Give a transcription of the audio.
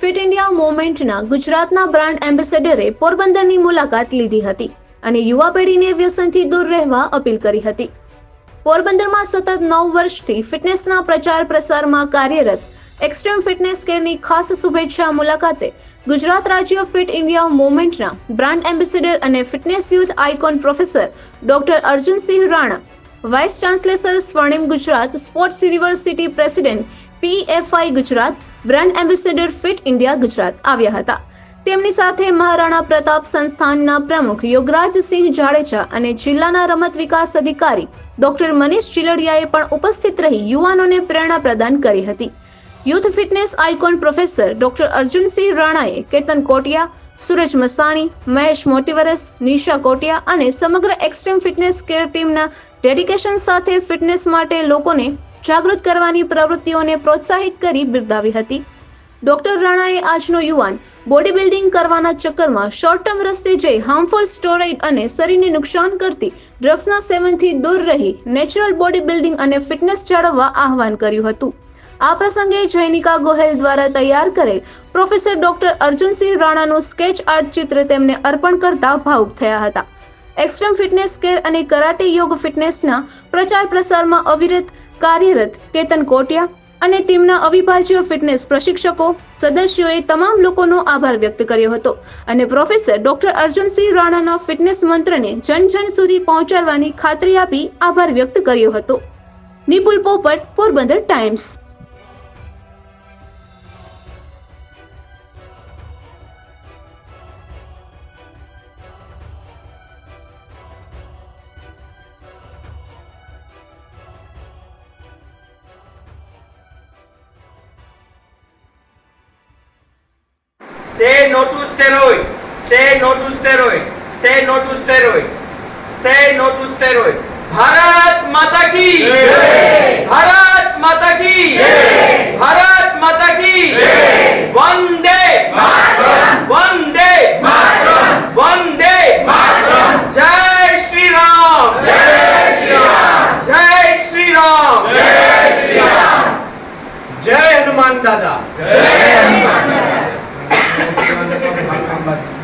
Fit India મુવમેન્ટના ગુજરાતના brand એમ્બેસેડરે પોરબંદરની મુલાકાત લીધી હતી અને યુવા પેઢીને વ્યસનથી દૂર રહેવા અપીલ કરી હતી. પોરબંદરમાં સતત નવ વર્ષથી ફિટનેસના પ્રચાર પ્રસારમાં કાર્યરત એક્સ્ટ્રીમ ફિટનેસ કેરની ખાસ શુભેચ્છા મુલાકાતે ગુજરાત રાજ્ય ફિટ ઇન્ડિયા મુવમેન્ટના બ્રાન્ડ એમ્બેસેડર અને fitness youth icon professor doctor Arjunsinh Rana, vice chancellor Swarnim Gujarat sports university president PFI Gujarat, brand ambassador fit India Gujarat આવ્યા હતા. તેમની સાથે મહારાણા પ્રતાપ સંસ્થાનના પ્રમુખ યોગરાજસિંહ જાડેજા અને જિલ્લાના રમત વિકાસ અધિકારી ડોક્ટર મનીષ ચિલડિયાએ પણ ઉપસ્થિત રહી યુવાનોને પ્રેરણા પ્રદાન કરી હતી. Youth fitness icon professor doctor Arjunsinh રાણાએ Ketan Kotia, Suraj Masani, Mahesh મોટીવરસ Nisha Kotia અને સમગ્ર એક્સ્ટ્રીમ ફિટનેસ કેર ટીમના ડેડિકેશન સાથે ફિટનેસ માટે લોકોને જાગૃત કરવાની પ્રવૃત્તિઓને પ્રોત્સાહિત કરી બિરદાવી હતી. ડોક્ટર રાણાએ આજનો યુવાન બોડી બિલ્ડિંગ કરવાના ચક્કરમાં શોર્ટ ટર્મ રસ્તે જઈ હાર્મફુલ સ્ટોરાઇડ અને શરીરને નુકસાન કરતી ડ્રગ્સના સેવનથી દૂર રહી નેચરલ બોડી બિલ્ડિંગ અને ફિટનેસ જાળવવા આહવાન કર્યું હતું. આ પ્રસંગે જૈનિકા ગોહેલ દ્વારા તૈયાર કરેલ પ્રોફેસર ડોક્ટર અર્જુનસિંહ રાણાનું સ્કેચ આર્ટ ચિત્ર તેમને અર્પણ કરતા ભાવુક થયા હતા. એક્સ્ટ્રીમ ફિટનેસ કેર અને કરાટે યોગ ફિટનેસના પ્રચાર પ્રસારમાં અવિરત કાર્યરત કેતન કોટિયા અને ટીમના અવિભાજ્ય ફિટનેસ પ્રશિક્ષકો સદસ્યોએ તમામ લોકોનો આભાર વ્યક્ત કર્યો હતો અને પ્રોફેસર ડોક્ટર અર્જુનસિંહ રાણાના ફિટનેસ મંત્રને જન જન સુધી પહોંચાડવાની ખાતરી આપી આભાર વ્યક્ત કર્યો હતો. Nipul Popat, Porbandar Times. Say no to steroid. Say no to steroid. Say no to steroid. Say no to steroid. Bharat माता की जय। भारत माता की más.